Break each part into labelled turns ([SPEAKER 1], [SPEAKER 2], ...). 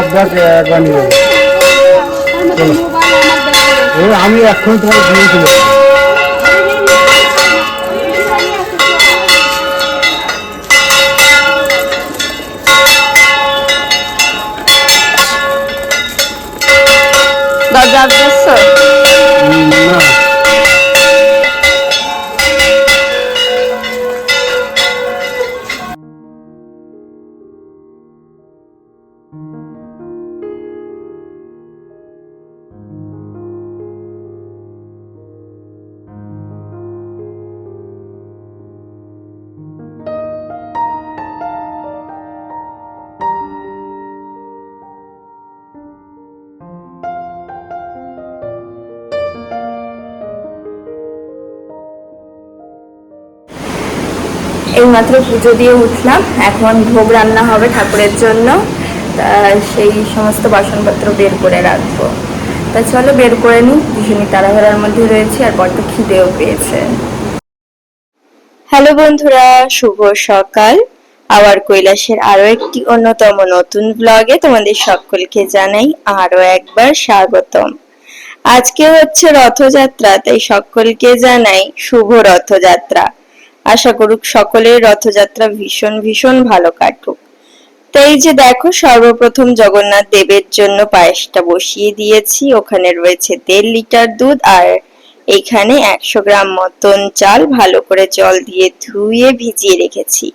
[SPEAKER 1] সব ব্যাগ একবার নিয়ে যাব। আমি এক্ষুনি তোমার দিয়ে
[SPEAKER 2] এইমাত্র পুজো দিয়ে উঠলাম। এখন ভোগ রান্না হবে ঠাকুরের জন্য। সেই সমস্ত বাসনপত্র বের করে রাখব। তা চলো বের করে নিই। ভীষণই তাড়াহুড়ার মধ্যে রয়েছে আর বড্ড খিদেও পেয়েছে। হ্যালো বন্ধুরা, শুভ সকাল। আবার কৈলাসের আরও একটি অন্যতম নতুন ব্লগে তোমাদের সকলকে জানাই আরও একবার স্বাগতম। আজকে হচ্ছে রথযাত্রা, তাই সকলকে জানাই শুভ রথযাত্রা। আশা করুক সকলের রথযাত্রা ভীষণ ভীষণ ভালো কাটুক। তো এই যে দেখো, সর্বপ্রথম জগন্নাথ দেবের জন্য পায়েসটা বসিয়ে দিয়েছি। ওখানে রয়েছে দেড় লিটার দুধ আর এখানে একশো গ্রাম মতন চাল ভালো করে জল দিয়ে ধুয়ে ভিজিয়ে রেখেছি।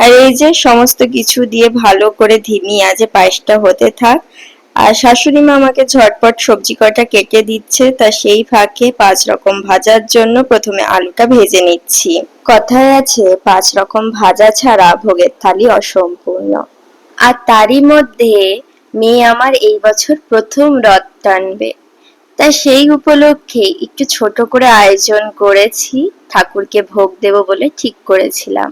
[SPEAKER 2] আর এই যে সমস্ত কিছু দিয়ে ভালো করে ধিমি আজে পায়েসটা হতে থাক। আর শাশুড়ি মা আমাকে ঝটপট সবজি কটা কেটে দিচ্ছে, তা সেই ফাঁকে পাঁচ রকম ভাজার জন্য প্রথমে আলুটা ভেজে নিচ্ছি। কথায় আছে, পাঁচ রকম ভাজা ছাড়া ভোগের থালি অসম্পূর্ণ। আর তারই মধ্যে মেয়ে আমার এই বছর প্রথম রথ টানবে। তা সেই উপলক্ষে একটু ছোট করে আয়োজন করেছি, ঠাকুরকে ভোগ দেব বলে ঠিক করেছিলাম।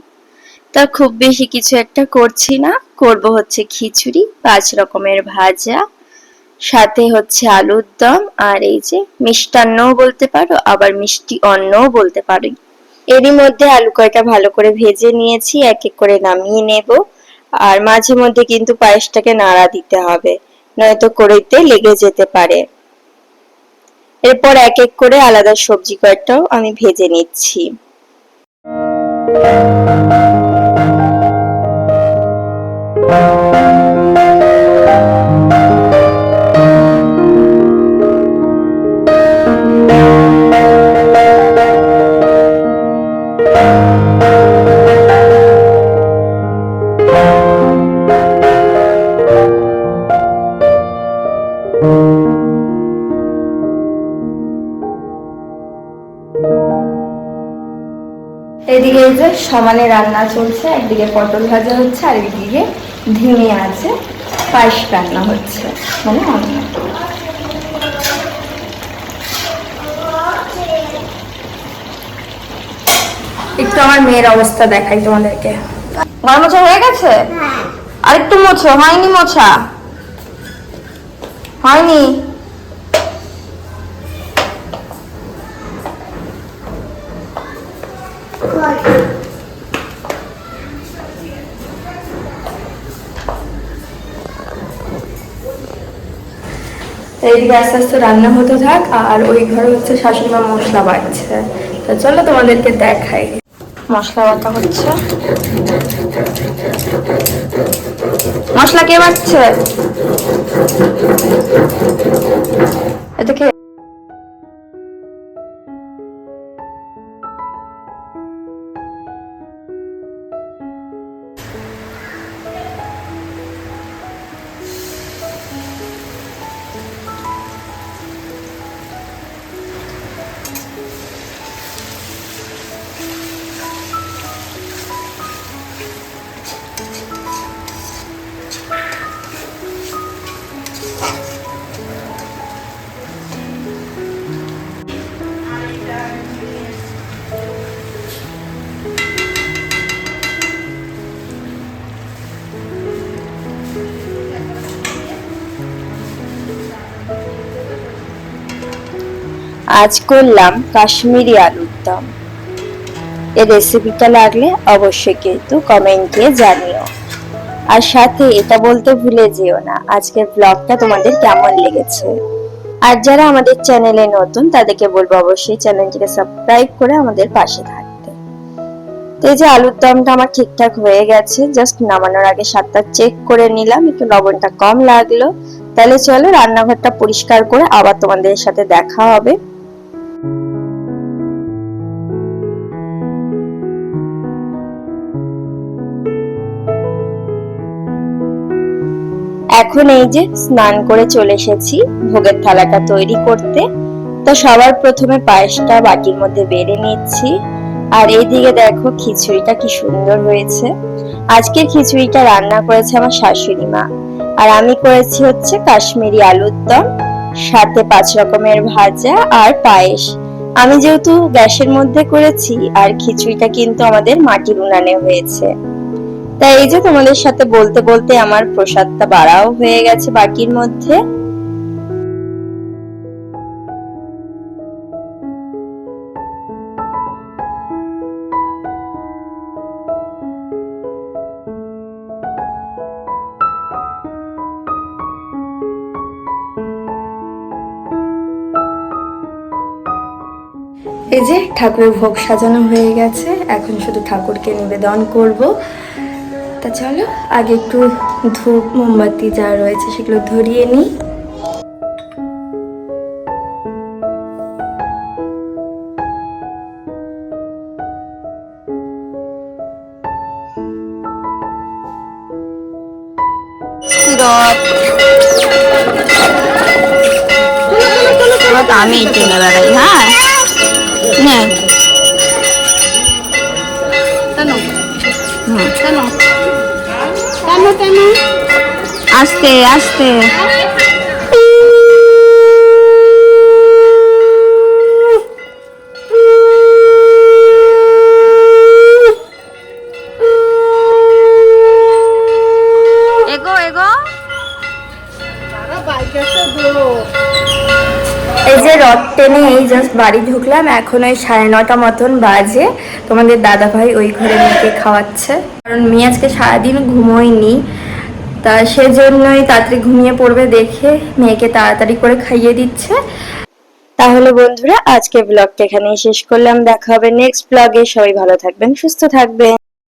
[SPEAKER 2] তা খুব বেশি কিছু একটা করছি না। করব হচ্ছে খিচুড়ি, পাঁচ রকমের ভাজা, সাথে হচ্ছে আলুর দম আর এই যে মিষ্টান্নও বলতে পারো, আবার মিষ্টি অন্নও বলতে পারো। এরই মধ্যে আলু কয়টা ভালো করে ভেজে নিয়েছি এক এক করে নামিয়ে নেব। আর মাঝে মধ্যে কিন্তু পায়েসটাকে নাড়া দিতে হবে, নয়তো কড়াইতে লেগে যেতে পারে। এরপর এক এক করে আলাদা সবজি কয়টাও আমি ভেজে নিচ্ছি। এদিকে যে সমানে রান্না চলছে একদিকে পটল ভাজা হচ্ছে আর একদিকে ধিমে আছে পায়েস রান্না হচ্ছে। মানে অন্য। একটু আমার মেয়ের অবস্থা দেখাই তোমাদেরকে। ঘর মোছা হয়ে গেছে? আর একটু মোছো হয়নি মোছা। হয়নি। তো এইদিকে আস্তে আস্তে রান্না হতে থাক আর ওই ঘরে হচ্ছে শাশুড়ি মা মশলা বাড়ছে তা চলো তোমাদেরকে দেখাই। মশলা বাটা হচ্ছে। মশলা কে বাটছে? আজ করলাম কাশ্মীরি আলুর দম। এর রেসিপিটা লাগলে অবশ্যই কিন্তু কমেন্টে জানিও। আর সাথে এটা বলতে ভুলে যেও না, আজকের ব্লগটা তোমাদের কেমন লেগেছে? আর যারা আমাদের চ্যানেলে নতুন, তাদেরকে বলব অবশ্যই চ্যানেলটিকে সাবস্ক্রাইব করে আমাদের পাশে থাকতে। তো এই যে আলুর দমটা আমার ঠিকঠাক হয়ে গেছে জাস্ট নামানোর আগে স্বাদটা চেক করে নিলাম, একটু লবণটা কম লাগল। তাহলে চলো রান্নাঘরটা পরিষ্কার করে আবার তোমাদের সাথে দেখা হবে। এখন এই যে স্নান করে চলে এসেছি, ভোগের থালাটা তৈরি করতে। তো সবার প্রথমে পায়েসটা বাটির মধ্যে বেড়ে নিচ্ছি। আর এইদিকে দেখো খিচুড়িটা কি সুন্দর হয়েছে। আজকের খিচুড়িটা রান্না করেছে আমার শাশুড়ি মা। আর আমি করেছি হচ্ছে কাশ্মীরি আলুর দম, সাথে পাঁচ রকমের ভাজা আর পায়েস। আমি যেহেতু গ্যাসের মধ্যে করেছি, আর খিচুড়িটা কিন্তু আমাদের মাটির উনানে হয়েছে। তাই এই যে তোমাদের সাথে বলতে বলতে আমার প্রসাদটা বাড়াও হয়ে গেছে বাকির মধ্যে। এই যে ঠাকুরের ভোগ সাজানো হয়ে গেছে, এখন শুধু ঠাকুরকে নিবেদন করব। তা চলো আগে একটু ধূপ মোমবাতি যা রয়েছে সেগুলো ধরিয়ে নিই।
[SPEAKER 3] আমি টেনে বেড়াই হ্যাঁ? আস্তে আস্তে। এগো এগো।
[SPEAKER 2] এই যে রথ টেনে এই জাস্ট বাড়ি ঢুকলাম, এখন ওই সাড়ে নটা মতন বাজে। তোমাদের দাদা ভাই ওই ঘরে মেয়েকে খাওয়াচ্ছে। কারণ মেয়ে আজকে সারাদিন ঘুমোয়নি। তা সেজন্যই তাড়াতাড়ি ঘুমিয়ে পড়বে দেখে মেয়েকে তাড়াতাড়ি করে খাইয়ে দিচ্ছে। তাহলে বন্ধুরা আজকে ব্লগটা এখানেই শেষ করলাম। দেখা হবে নেক্সট ব্লগে সবাই ভালো থাকবেন, সুস্থ থাকবেন।